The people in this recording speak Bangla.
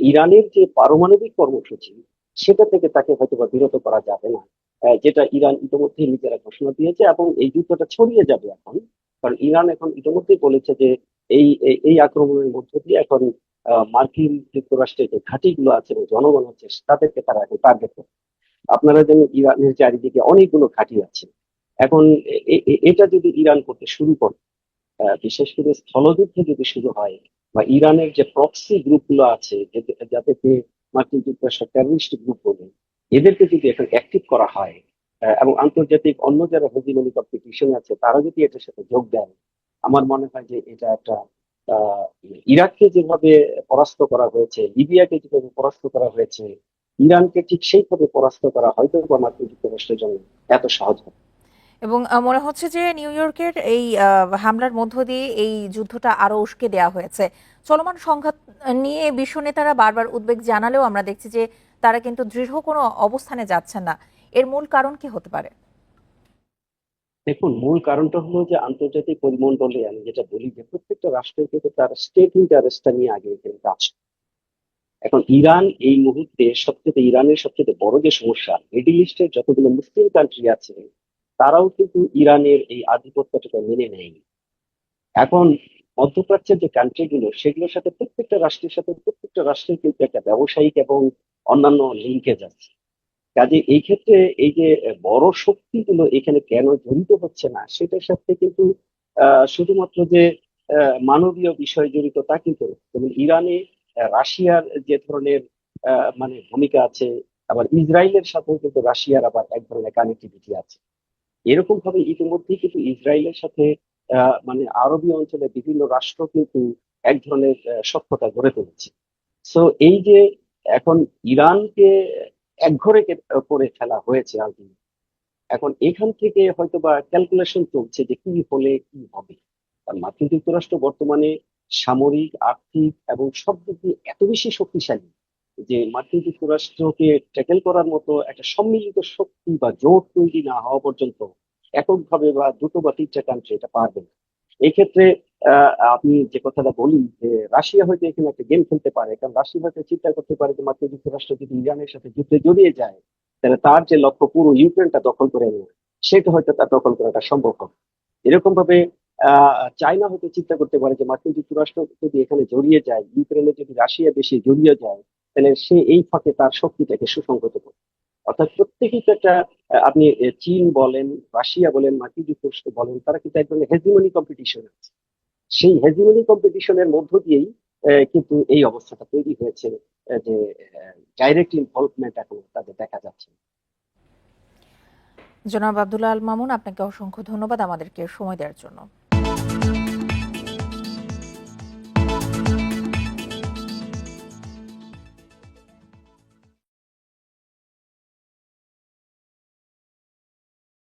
ইরানের যে পারমাণবিক কর্মসূচি, সেটা থেকে তাকে হয়তো বা বিরত করা যাবে না। যেটা ইরান ইতিমধ্যে নিজেরা ঘোষণা দিয়েছে এবং এই যুদ্ধটা ছড়িয়ে যাবে এখন। কারণ ইরান এখন ইতিমধ্যেই বলেছে যে এই, এই- আক্রমণের মধ্য দিয়ে এখন মার্কিন যুক্তরাষ্ট্রের যে ঘাঁটিগুলো আছে এবং জনগণ আছে, তাদেরকে তারা এখন টার্গেট করে আপনারা জানেন ইরানের চারিদিকে অনেকগুলো ঘাঁটি আছে। এখন এটা যদি ইরান করতে শুরু করে বিশেষ করে স্থলযুদ্ধ যদি শুরু হয় বা ইরানের যে প্রক্সি গ্রুপগুলো আছে, যাতে- মার্কিন যুক্তরাষ্ট্র টেররিস্ট গ্রুপ বলে, এদেরকে যদি এখন অ্যাক্টিভ করা হয় এবং আন্তর্জাতিক অন্য যারা হেজিমনি কম্পিটিশন আছে, তারা যদি এটার সাথে যোগ দেয় আমার মনে হয় যে এটা একটা ইরাককে যেভাবে পরাস্ত করা হয়েছে, লিবিয়াকে যেভাবে পরাস্ত করা হয়েছে, ইরানকে ঠিক সেইভাবে পরাস্ত করা হয়তো মার্কিন যুক্তরাষ্ট্রের জন্য এত সহজ হবে। এবং মনে হচ্ছে যে নিউ ইয়র্কের এই হামলার মধ্য দিয়ে এই যুদ্ধটা আরও উস্কে দেওয়া হয়েছে। চলমান সংঘাত নিয়ে বিশ্ব নেতারা বারবার উদ্বেগ জানালেও আমরা দেখছি যে তারা কিন্তু দৃঢ় কোনো অবস্থানে যাচ্ছেন না। এর মূল কারণ কি হতে পারে? দেখুন, মূল কারণটা হলো যে আন্তর্জাতিক পরিমণ্ডলে আমি যেটা বলি যে প্রত্যেকটা রাষ্ট্রের কিন্তু তার স্টেট ইন্টারেস্টটা নিয়ে আগে এখানে কাজ। এখন ইরান এই মুহূর্তে সবচেয়ে, ইরানের সবচেয়ে বড় যে সমস্যা মিডিল ইস্টের যতগুলো মুসলিম কান্ট্রি আছে তারাও কিন্তু ইরানের এই আধিপত্যটাকে মেনে নেয়নি। এখন মধ্যপ্রাচ্যের যে কান্ট্রি গুলো সেগুলোর সাথে প্রত্যেকটা রাষ্ট্রের সাথে প্রত্যেকটা রাষ্ট্রের কিন্তু একটা ব্যবসায়িক এবং অন্যান্য লিঙ্কেজ আছে। কাজে এই ক্ষেত্রে এই যে বড় শক্তিগুলো এখানে কেন জড়িত হচ্ছে না, সেটার সাথে কিন্তু শুধুমাত্র যে মানবীয় বিষয় জড়িত তা কিন্তু। যেমন ইরানে রাশিয়ার যে ধরনের মানে ভূমিকা আছে, আবার ইসরায়েলের সাথেও কিন্তু রাশিয়ার আবার এক ধরনের কানেক্টিভিটি আছে। এরকম ভাবে ইতিমধ্যেই কিন্তু ইসরায়েলের সাথে মানে আরবি অঞ্চলে বিভিন্ন রাষ্ট্র কিন্তু এক ধরনের আহ, সখ্যতা গড়ে তুলেছে। সো এই যে এখন ইরানকে একঘরে করে ফেলা হয়েছে আলটিমেটলি এখন এখান থেকে হয়তো বা ক্যালকুলেশন চলছে যে কি হলে কি হবে। মার্কিন যুক্তরাষ্ট্র বর্তমানে সামরিক আর্থিক এবং সব দিক দিয়ে এত বেশি শক্তিশালী যে মার্কিন যুক্তরাষ্ট্রকে ট্যাকেল করার মতো একটা সম্মিলিত শক্তি বা জোট তৈরি না হওয়া পর্যন্ত এককভাবে বা দুটো বা তিনটা কান্ট্রি এটা পারবে না। এই ক্ষেত্রে আহ, আপনি যে কথাটা বলি যে রাশিয়া হয়তো এখানে একটা গেম খেলতে পারে কারণ রাশিয়া হয়তো চিন্তা করতে পারে যে মার্কিন যুক্তরাষ্ট্র যদি ইরানের সাথে যুদ্ধে জড়িয়ে যায় তাহলে তার যে লক্ষ্য পুরো ইউক্রেনটা দখল করে নেওয়া সেটা হয়তো তার দখল করাটা সম্ভব হবে। এরকম ভাবে চায়না হয়তো চিন্তা করতে পারে যে মার্কিন যুক্তরাষ্ট্র যদি এখানে জড়িয়ে যায় ইউক্রেনে যদি রাশিয়া বেশি জড়িয়ে যায় তাহলে সে এই ফাঁকে তার শক্তিটাকে সুসংহত করে। অর্থাৎ প্রত্যেকেই তো একটা আপনি চীন বলেন, রাশিয়া বলেন, মার্কিন যুক্তরাষ্ট্র বলেন, তারা কিন্তু এক ধরনের হেজিমনি কম্পিটিশন আছে। সেই হেজিমনি কম্পিটিশনের মধ্য দিয়েই কিন্তু এই অবস্থাটা তৈরি হয়েছে যে ডাইরেক্ট ইনভলভমেন্ট এখন তাদের দেখা যাচ্ছে। জনাব আব্দুল্লাহ আল মামুন, আপনাকে অসংখ্য ধন্যবাদ আমাদেরকে সময় দেওয়ার জন্য।